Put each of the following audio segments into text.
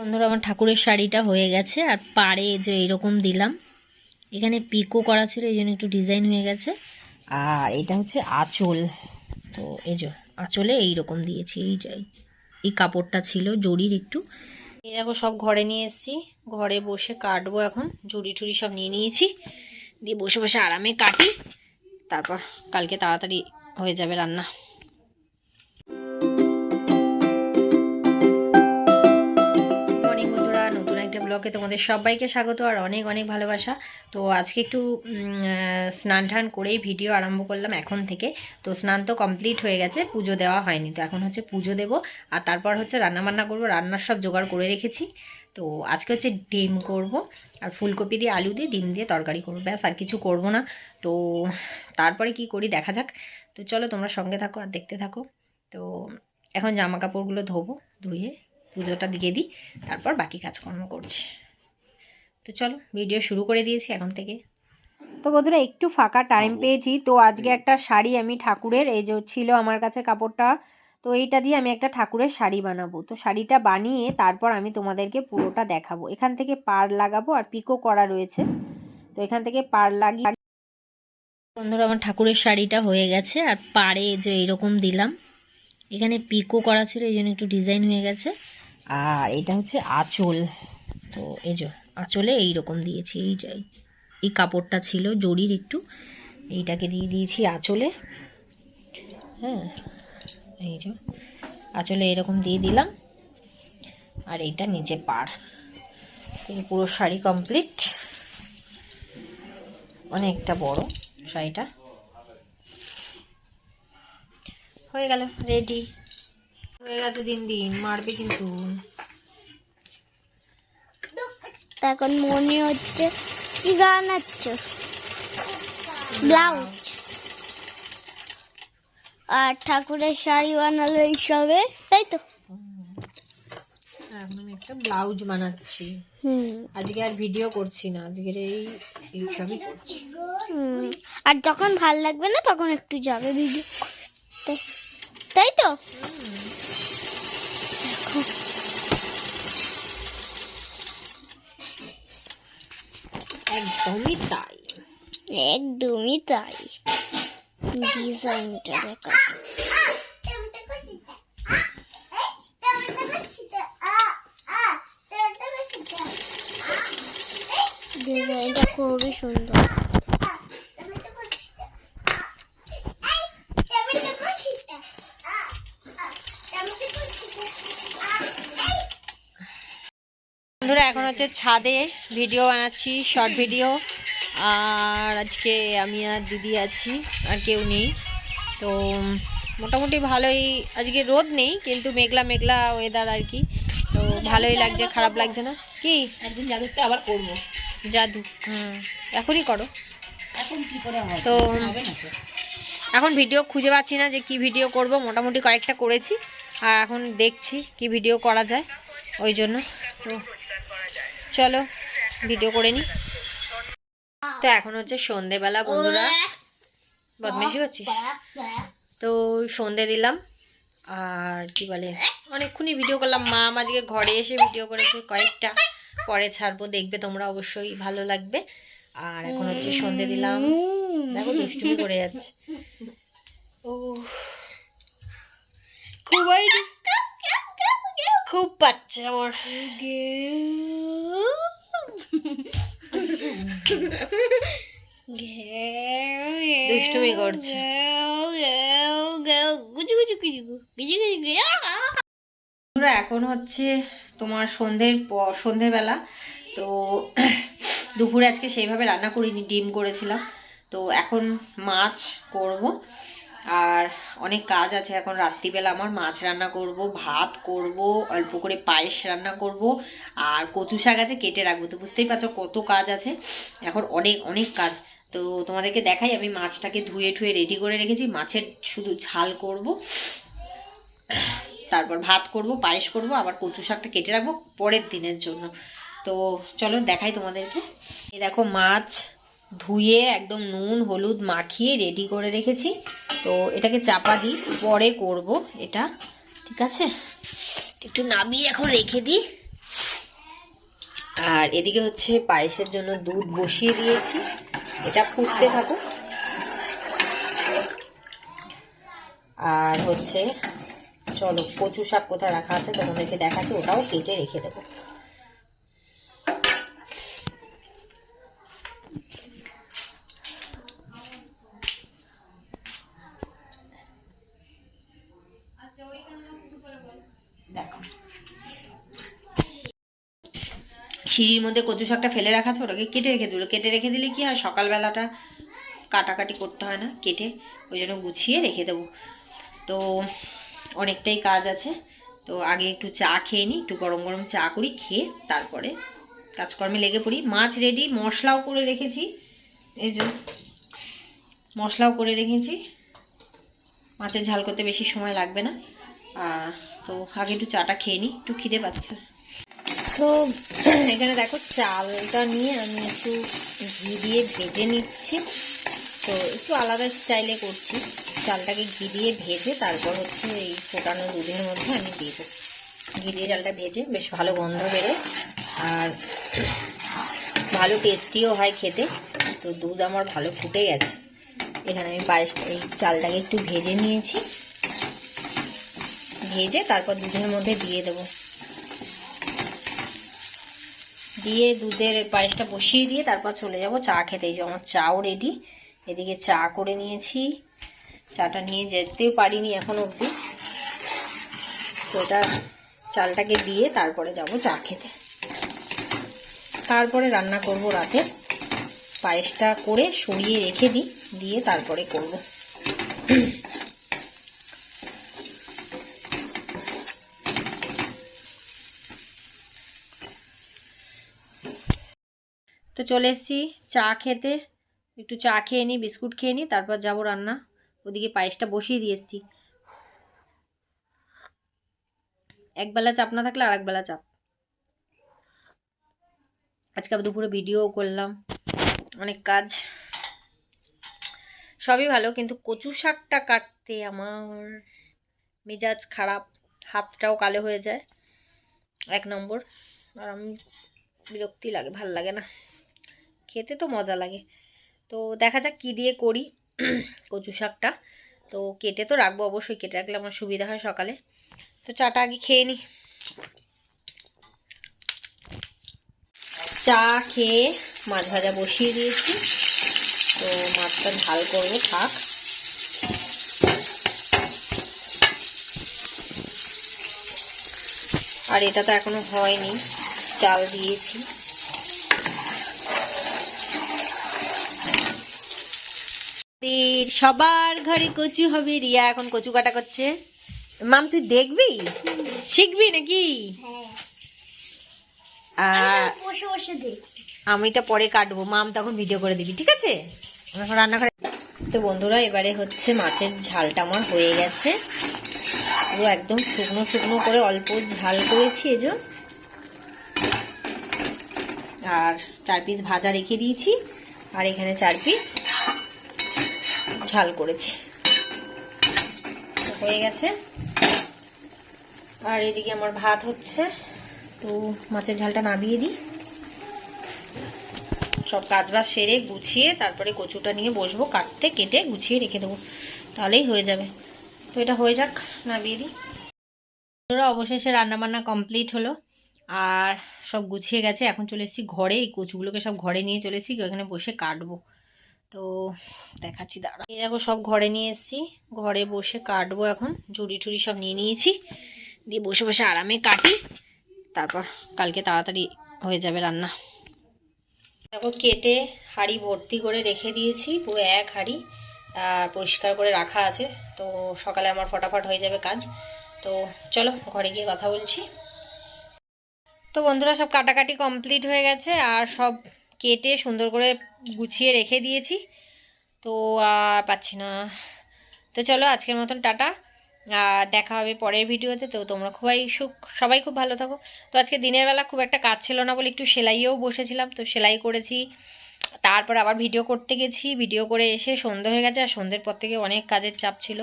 বন্ধুরা আমার ঠাকুরের শাড়িটা হয়ে গেছে, আর পাড়ে যে এরকম দিলাম। এখানে পিকো করা ছিল, এই জন্য একটু ডিজাইন হয়ে গেছে। আর এটা হচ্ছে আঁচল। তো এই যে, আঁচলে এইরকম দিয়েছি, এই এই কাপড়টা ছিল জরির একটু। এই দেখো, সব ঘরে নিয়ে এসেছি। ঘরে বসে কাটবো এখন। জুড়ি টুড়ি সব নিয়ে নিয়েছি। দিয়ে বসে বসে আরামে কাটি। তারপর কালকে তাড়াতাড়ি হয়ে যাবে রান্না। ব্লগে তোমাদের সবাইকে স্বাগত আর অনেক অনেক ভালোবাসা। তো আজকে একটু স্নান টান করেই ভিডিও আরম্ভ করলাম এখন থেকে। তো স্নান তো কমপ্লিট হয়ে গেছে, পুজো দেওয়া হয়নি। তো এখন হচ্ছে পুজো দেব আর তারপর হচ্ছে রান্না বান্না করব, রান্নার সব জোগাড় করে রেখেছি। তো আজকে হচ্ছে ডিম করব আর ফুলকপি দিয়ে আলু দিয়ে ডিম দিয়ে তরকারি করব। ব্যাস, আর কিছু করব না। তো তারপরে কি করি দেখা যাক। তো চলো তোমরা সঙ্গে থাকো আর দেখতে থাকো। তো এখন জামা কাপড়গুলো ধোবো, ধুয়ে পুজোটা দিয়ে দিই, তারপর বাকি কাজকর্ম করছি। তো চলো ভিডিও শুরু করে দিয়েছি এখন থেকে। তো বন্ধুরা, একটু ফাঁকা টাইম পেয়েছি। তো আজকে একটা শাড়ি আমি ঠাকুরের, এই যে ছিল আমার কাছে কাপড়টা। তো এইটা দিয়ে আমি একটা ঠাকুরের শাড়ি বানাবো। তো শাড়িটা বানিয়ে তারপর আমি তোমাদেরকে পুরোটা দেখাবো। এখান থেকে পার লাগাবো আর পিকো করা রয়েছে। তো এখান থেকে পার লাগিয়ে বন্ধুরা, আমার ঠাকুরের শাড়িটা হয়ে গেছে আর পাড়ে যে এরকম দিলাম। এখানে পিকো করা ছিল, এই জন্য একটু ডিজাইন হয়ে গেছে। আর এটা হচ্ছে আঁচল। তো এই যে আঁচলে এইরকম দিয়েছি, এই যাই এই কাপড়টা ছিল জরির একটু। এইটাকে দিয়ে দিয়েছি আঁচলে। হ্যাঁ এই যে আঁচলে এরকম দিয়ে দিলাম। আর এইটা নিচে পার এই পুরো শাড়ি কমপ্লিট অনেকটা বড় শাড়িটা। হয়ে গেল রেডি হয়ে গেছে দিন দিন মারবে কিন্তু। এখন মনে হচ্ছে কি বানাচ্ছ ব্লাউজ। আর ঠাকুরের শাড়ি বানালো এইসবে তাই তো? আমি একটা ব্লাউজ বানাচ্ছি। হুম। আজকে আর ভিডিও করছি না আজকের এই এইসবই করছি। হুম। আর যখন ভালো লাগবে না তখন একটু যাবে ভিডিও তাই তো? একদমই তাই একদমই তাই ডিজাইনটা দেখা ডিজাইনটা খুবই সুন্দর বন্ধুরা এখন হচ্ছে ছাদে ভিডিও বানাচ্ছি শর্ট ভিডিও আর আজকে আমি আর দিদি আছি আর কেউ নেই। তো মোটামুটি ভালোই আজকে রোদ নেই কিন্তু মেঘলা মেঘলা ওয়েদার আর কি। তো ভালোই লাগছে খারাপ লাগছে না? কি? একদিন জাদুরটা আবার করব। জাদু হুম। এখনই করো। এখন কি করে তো এখন ভিডিও খুঁজে পাচ্ছি না যে কি ভিডিও করব। মোটামুটি কয়েকটা করেছি আর এখন দেখছি কি ভিডিও করা যায়। ওই জন্য তো চলো ভিডিও করে নিই তো এখন হচ্ছে সন্ধেবেলা, বন্ধুরা। বদমেশি হচ্ছিস? তো সন্ধে দিলাম। আর কি বলে, অনেকক্ষণই ভিডিও করলাম। মা আজকে ঘরে এসে ভিডিও করেছে কয়েকটা। পরে ছাড়বো, দেখবে তোমরা অবশ্যই ভালো লাগবে। আর এখন হচ্ছে সন্ধে দিলাম। দেখো, দুষ্টুমি করে যাচ্ছে। ও খুবই খুব বাচ্চা আমার দুষ্টুমি করছে এখন হচ্ছে তোমার সন্ধ্যের সন্ধ্যেবেলা তো দুপুরে আজকে সেইভাবে রান্না করিনি ডিম করেছিলাম। তো এখন মাছ করব। আর অনেক কাজ আছে। এখন রাত্রিবেলা আমার মাছ রান্না করব, ভাত করব, অল্প করে পায়েস রান্না করব আর কচু শাক আছে কেটে রাখব। তো বুঝতেই পারছ কত কাজ আছে। এখন অনেক অনেক কাজ। তো তোমাদেরকে দেখাই, আমি মাছটাকে ধুয়ে ঠুয়ে রেডি করে রেখেছি। মাছের শুধু ঝাল করব, তারপর ভাত করব, পায়েস করব, আবার কচু শাকটা কেটে রাখব পরের দিনের জন্য। তো চলো দেখাই তোমাদেরকে। এই দেখো মাছ ধুয়ে একদম নুন, হলুদ মাখিয়ে রেডি করে রেখেছি। তো এটাকে চাপা দিই, পরে করব এটা, ঠিক আছে? একটু নামিয়ে এখন রেখে দিই। আর এদিকে হচ্ছে পায়েসের জন্য দুধ বসিয়ে দিয়েছি। এটা ফুটতে থাকুক। আর হচ্ছে, চলো কচু শাক কোথায় রাখা আছে, তোমাদেরকে দেখাচ্ছি, ওটাও কেটে রেখে দেবো দেখো সিঁড়ির মধ্যে কচু শাকটা ফেলে রাখা আছে, ওটাকে কেটে রেখে দিল। কেটে রেখে দিলে কি হয়? সকালবেলাটা কাটাকাটি করতে হয় না, কেটে ওই জন্য গুছিয়ে রেখে দেবো। তো অনেকটাই কাজ আছে, তো আগে একটু চা খেয়ে নিই একটু গরম গরম চা করি, খেয়ে তারপরে কাজকর্মে লেগে পড়ি। মাছ রেডি মশলাও করে রেখেছি, এই যে মশলাও করে রেখেছি। মাছের ঝাল করতে বেশি সময় লাগবে না। তো আগে একটু চাটা খেয়ে নিই একটু খিদে পাচ্ছে। তো এখানে দেখো চালটা নিয়ে আমি একটু ঘি দিয়ে ভেজে নিচ্ছি। তো একটু আলাদা স্টাইলে করছি। চালটাকে ঘি দিয়ে ভেজে তারপর হচ্ছে এই ফোটানো দুধের মধ্যে আমি দিয়ে দেবো। ঘি দিয়ে চালটা ভেজে বেশ ভালো গন্ধ বেরোয়। আর ভালো টেস্টিও হয় খেতে। তো দুধ আমার ভালো ফুটে গেছে। এখানে আমি পায়েস, এই চালটাকে একটু ভেজে নিয়েছি। ভেজে তারপর দুধের মধ্যে দিয়ে দেবো। দিয়ে দুধের পায়েসটা বসিয়ে দিয়ে তারপর চলে যাব চা খেতে। এই যে আমার চাও রেডি এদিকে চা করে নিয়েছি। চাটা নিয়ে যেতেও পারিনি এখন অবধি। এটা চালটাকে দিয়ে তারপরে যাব চা খেতে। তারপরে রান্না করব রাতে। পায়েসটা করে সরিয়ে রেখে দিই। দিয়ে তারপরে করব। তো চলে এসেছি চা খেতে। একটু চা খেয়ে নিই বিস্কুট খেয়ে নিই তারপর যাব রান্না। ওদিকে পায়েসটা বসিয়ে দিয়ে এসেছি। একবেলা চাপ না থাকলে আর একবেলা চাপ। আজকে আবার দুপুরে ভিডিও করলাম, অনেক কাজ। সবই ভালো, কিন্তু কচু শাকটা কাটতে আমার মেজাজ খারাপ, হাতটাও কালো হয়ে যায়। এক নম্বর। আর আমি বিরক্তি লাগে, ভালো লাগে না। খেতে তো মজা লাগে। তো দেখা যাক কী দিয়ে করি কচু শাকটা। তো কেটে তো রাখব অবশ্যই, কেটে রাখলে আমার সুবিধা হয় সকালে। তো চাটা আগে খেয়ে নিই চা খেয়ে মাছ ভাজা বসিয়ে দিয়েছি। তো মাছটা ঝাল করব, থাক। আর এটা তো এখনও হয়নি, চাল দিয়েছি। আমাদের সবার ঘরে কচু হবে। রিয়া এখন কচু কাটা করছে। মাম তুই দেখবি? শিখবি নাকি? দেখি আমি এটা পরে কাটবো। মাম তখন ভিডিও করে দিবি ঠিক আছে? এখন রান্নাঘরে তো বন্ধুরা এবারে হচ্ছে মাছের ঝালটা আমার হয়ে গেছে। পুরো একদম শুকনো শুকনো করে অল্প ঝাল করেছি যে। আর চার পিস ভাজা রেখে দিয়েছি। আর এখানে চার পিস ঝাল করেছি। হয়ে গেছে। আর এদিকে আমার ভাত হচ্ছে তো মাছের ঝালটা নামিয়ে দিই। সব কাজবাজ সেরে গুছিয়ে তারপরে কচুটা নিয়ে বসবো কাটতে কেটে গুছিয়ে রেখে দেবো। তাহলেই হয়ে যাবে। তো এটা হয়ে যাক নামিয়ে দিই। বন্ধুরা, অবশেষে রান্নাবান্না কমপ্লিট হলো আর সব গুছিয়ে গেছে। এখন চলে এসেছি ঘরে এই কচুগুলোকে সব ঘরে নিয়ে চলে এসেছি ওখানে বসে কাটবো। তো দেখাচ্ছি দাঁড়া এই দেখো, সব ঘরে নিয়ে এসেছি। ঘরে বসে কাটবো এখন। ঝুড়ি ঠুড়ি সব নিয়ে নিয়েছি। দিয়ে বসে বসে আরামে কাটি। তারপর কালকে তাড়াতাড়ি হয়ে যাবে রান্না। দেখো, কেটে হাঁড়ি ভর্তি করে রেখে দিয়েছি। পুরো এক হাঁড়ি পরিষ্কার করে রাখা আছে। তো সকালে আমার ফটাফট হয়ে যাবে কাজ। তো চলো, ঘরে গিয়ে কথা বলছি। তো বন্ধুরা, সব কাটাকাটি কমপ্লিট হয়ে গেছে। আর সব কেটে সুন্দর করে গুছিয়ে রেখে দিয়েছি। তো আর পাচ্ছি না। তো চলো আজকের মতন টাটা। আর দেখা হবে পরের ভিডিওতে। তো তোমরা খুবই সুখ, সবাই খুব ভালো থাকো। তো আজকে দিনের বেলা খুব একটা কাজ ছিল না বলে একটু সেলাইয়েও বসেছিলাম। তো সেলাই করেছি। তারপর আবার ভিডিও করতে গেছি। ভিডিও করে এসে সন্ধে হয়ে গেছে। আর সন্ধ্যের পর থেকে অনেক কাজের চাপ ছিল।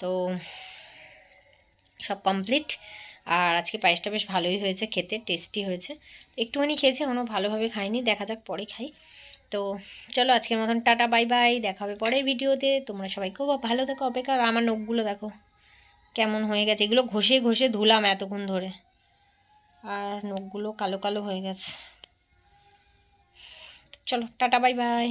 তো সব কমপ্লিট আর আজকে পায়েসটা বেশ ভালোই হয়েছে। খেতে টেস্টি হয়েছে। একটুখানি খেয়েছি এখনও ভালোভাবে খাইনি। দেখা যাক পরে খাই। তো চলো আজকের মতন টাটা, বাই বাই। দেখা হবে পরের ভিডিওতে। তোমরা সবাই খুব ভালো দেখো অপেক্ষা আর আমার নখগুলো দেখো কেমন হয়ে গেছে। এগুলো ঘষে ঘষে ধুলাম এতক্ষণ ধরে। আর নখগুলো কালো কালো হয়ে গেছে। চলো, টাটা, বাই বাই।